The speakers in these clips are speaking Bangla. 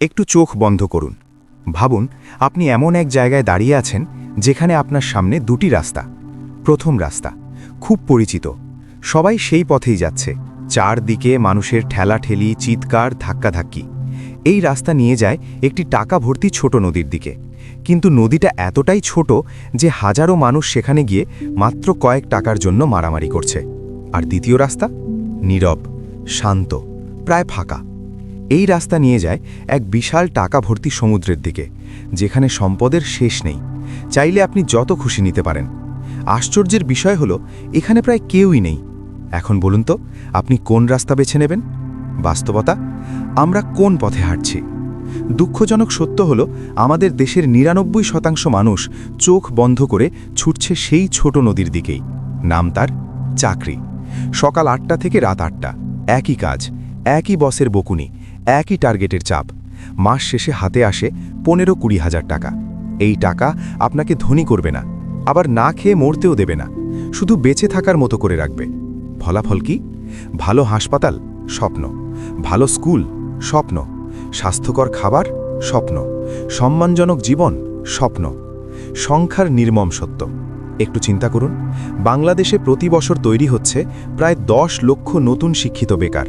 একটু চোখ বন্ধ করুন। ভাবুন, আপনি এমন এক জায়গায় দাঁড়িয়ে আছেন, যেখানে আপনার সামনে দুটি রাস্তা। প্রথম রাস্তা, খুব পরিচিত। সবাই সেই পথেই যাচ্ছে। চারদিকে মানুষের ঠেলাঠেলি, চিৎকার, ধাক্কাধাক্কি। এই রাস্তা নিয়ে যায় একটি টাকা ভর্তি ছোট নদীর দিকে। কিন্তু নদীটা এতটাই ছোট যে হাজারো মানুষ সেখানে গিয়ে মাত্র কয়েক টাকার জন্য মারামারি করছে। আর দ্বিতীয় রাস্তা, নীরব, শান্ত, প্রায় ফাঁকা। এই রাস্তা নিয়ে যায় এক বিশাল টাকা ভর্তি সমুদ্রের দিকে, যেখানে সম্পদের শেষ নেই। চাইলে আপনি যত খুশি নিতে পারেন। আশ্চর্যের বিষয় হলো, এখানে প্রায় কেউই নেই। এখন বলুন তো, আপনি কোন রাস্তা বেছে নেবেন? বাস্তবতা, আমরা কোন পথে হাঁটছি? দুঃখজনক সত্য হলো, আমাদের দেশের নিরানব্বই শতাংশ মানুষ চোখ বন্ধ করে ছুটছে সেই ছোট নদীর দিকেই। নাম তার, চাকরি। সকাল আটটা থেকে রাত আটটা। একই কাজ, একই বসের বকুনি একই টার্গেটের চাপ। মাস শেষে হাতে আসে পনেরো কুড়ি হাজার টাকা। এই টাকা আপনাকে ধনী করবে না, আবার না খেয়ে মরতেও দেবে না। শুধু বেঁচে থাকার মতো করে রাখবে। ফলাফল কি? ভালো হাসপাতাল, স্বপ্ন। ভালো স্কুল, স্বপ্ন। স্বাস্থ্যকর খাবার, স্বপ্ন। সম্মানজনক জীবন, স্বপ্ন। সংখ্যার নির্মম সত্য। একটু চিন্তা করুন, বাংলাদেশে প্রতি বছর তৈরি হচ্ছে প্রায় দশ লক্ষ নতুন শিক্ষিত বেকার।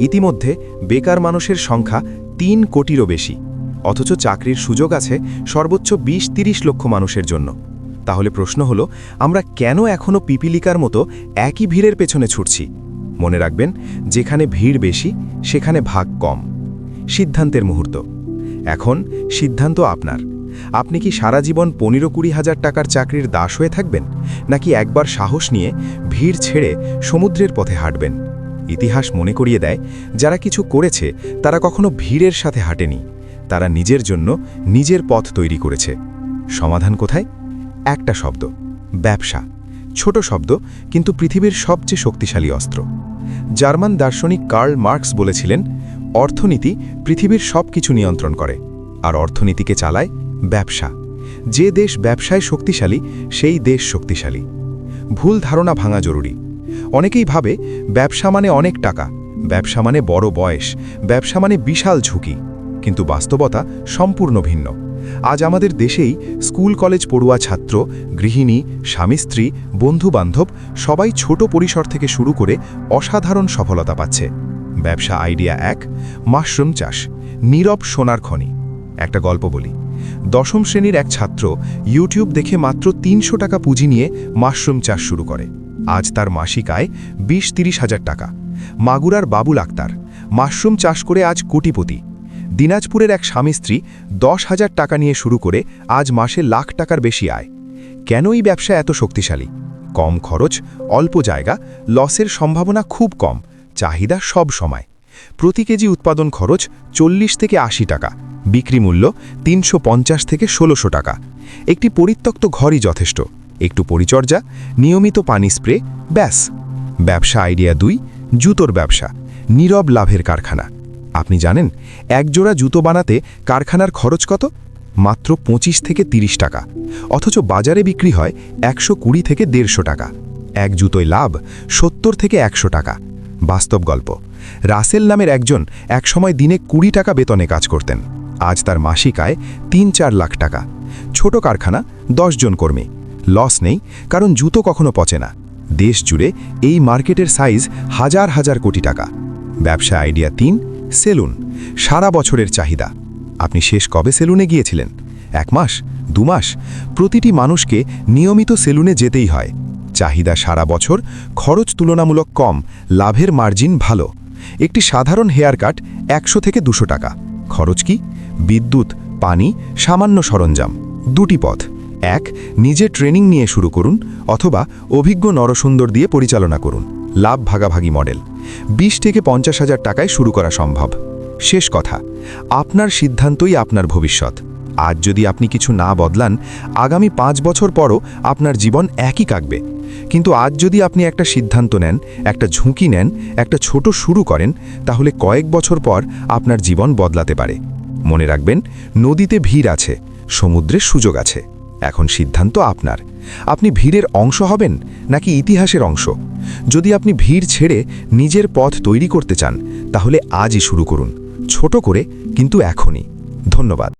ইতিমধ্যে বেকার মানুষের সংখ্যা তিন কোটিরও বেশি, অথচ চাকরির সুযোগ আছে সর্বোচ্চ ২০ লক্ষ মানুষের জন্য। তাহলে প্রশ্ন হলো, আমরা কেন এখনও পিপিলিকার মতো একই ভিড়ের পেছনে ছুটছি? মনে রাখবেন, যেখানে ভিড় বেশি, সেখানে ভাগ কম। সিদ্ধান্তের মুহূর্ত। এখন সিদ্ধান্ত আপনার। আপনি কি সারা জীবন পনেরো কুড়ি হাজার টাকার চাকরির দাস হয়ে থাকবেন? নাকি একবার সাহস নিয়ে ভিড় ছেড়ে সমুদ্রের পথে হাঁটবেন? ইতিহাস মনে করিয়ে দেয়, যারা কিছু করেছে, তারা কখনো ভিড়ের সাথে হাঁটেনি। তারা নিজের জন্য নিজের পথ তৈরি করেছে। সমাধান কোথায়? একটা শব্দ, ব্যবসা। ছোট শব্দ, কিন্তু পৃথিবীর সবচেয়ে শক্তিশালী অস্ত্র। জার্মান দার্শনিক কার্ল মার্কস বলেছিলেন, অর্থনীতি পৃথিবীর সব কিছু নিয়ন্ত্রণ করে, আর অর্থনীতিকে চালায় ব্যবসা। যে দেশ ব্যবসায় শক্তিশালী, সেই দেশ শক্তিশালী। ভুল ধারণা ভাঙা জরুরি। অনেকেই ভাবে ব্যবসা মানে অনেক টাকা। ব্যবসা মানে বড় বয়স, ব্যবসা মানে বিশাল ঝুঁকি। কিন্তু বাস্তবতা সম্পূর্ণ ভিন্ন। আজ আমাদের দেশেই স্কুল, কলেজ পড়ুয়া ছাত্র, গৃহিণী, স্বামী স্ত্রী, বন্ধুবান্ধব সবাই ছোট পরিসর থেকে শুরু করে অসাধারণ সফলতা পাচ্ছে। ব্যবসা আইডিয়া এক, মাশরুম চাষ, নীরব সোনার খনি। একটা গল্প বলি। দশম শ্রেণির এক ছাত্র ইউটিউব দেখে মাত্র তিনশো টাকা পুঁজি নিয়ে মাশরুম চাষ শুরু করে। আজ তার মাসিক আয় বিশ তিরিশ হাজার টাকা। মাগুরার বাবুল আক্তার, মাশরুম চাষ করে আজ কোটিপতি। দিনাজপুরের এক স্বামী স্ত্রী দশ হাজার টাকা নিয়ে শুরু করে আজ মাসে লাখ টাকার বেশি আয়। কেন এই ব্যবসা এত শক্তিশালী? কম খরচ, অল্প জায়গা, লসের সম্ভাবনা খুব কম, চাহিদা সব সময়। প্রতি কেজি উৎপাদন খরচ চল্লিশ থেকে আশি টাকা, বিক্রি মূল্য তিনশো পঞ্চাশ থেকে ষোলোশো টাকা। একটি পরিত্যক্ত ঘরই যথেষ্ট। একটু পরিচর্যা, নিয়মিত পানি স্প্রে, ব্যাস। ব্যবসা আইডিয়া দুই, জুতোর ব্যবসা, নীরব লাভের কারখানা। আপনি জানেন এক জোড়া জুতো বানাতে কারখানার খরচ কত? মাত্র ২৫ থেকে ৩০ টাকা। অথচ বাজারে বিক্রি হয় একশো কুড়ি থেকে দেড়শো টাকা। এক জুতোয় লাভ সত্তর থেকে একশো টাকা। বাস্তব গল্প। রাসেল নামের একজন একসময় দিনে কুড়ি টাকা বেতনে কাজ করতেন। আজ তার মাসিক আয় তিন চার লাখ টাকা। ছোট কারখানা জন কর্মী। লস নেই, কারণ জুতো কখনো পচে না। দেশ জুড়ে এই মার্কেটের সাইজ হাজার হাজার কোটি টাকা। ব্যবসা আইডিয়া তিন, সেলুন, সারা বছরের চাহিদা। আপনি শেষ কবে সেলুনে গিয়েছিলেন? এক মাস? দু মাস? প্রতিটি মানুষকে নিয়মিত সেলুনে যেতেই হয়। চাহিদা সারা বছর, খরচ তুলনামূলক কম, লাভের মার্জিন ভালো। একটি সাধারণ হেয়ার কাট একশো থেকে দুশো টাকা। খরচ কি? বিদ্যুৎ, পানি, সামান্য সরঞ্জাম। দুটি পথ। এক, নিজে ট্রেনিং নিয়ে শুরু করুন অথবা অভিজ্ঞ নরসুন্দর দিয়ে পরিচালনা করুন। লাভ ভাগাভাগি মডেল। বিশ থেকে পঞ্চাশ হাজার টাকায় শুরু করা সম্ভব। শেষ কথা, আপনার সিদ্ধান্তই আপনার ভবিষ্যৎ। আজ যদি আপনি কিছু না বদলান, আগামী পাঁচ বছর পরও আপনার জীবন একই কাটবে। কিন্তু আজ যদি আপনি একটা সিদ্ধান্ত নেন, একটা ঝুঁকি নেন, একটা ছোট শুরু করেন, তাহলে কয়েক বছর পর আপনার জীবন বদলাতে পারে। মনে রাখবেন, নদীতে ভিড় আছে সমুদ্রে সুযোগ আছে। এখন সিদ্ধান্ত আপনার। আপনি ভিড়ের অংশ হবেন নাকি ইতিহাসের অংশ? যদি আপনি ভিড় ছেড়ে নিজের পথ তৈরি করতে চান, তাহলে আজই শুরু করুন। ছোট করে, কিন্তু এখনই। ধন্যবাদ।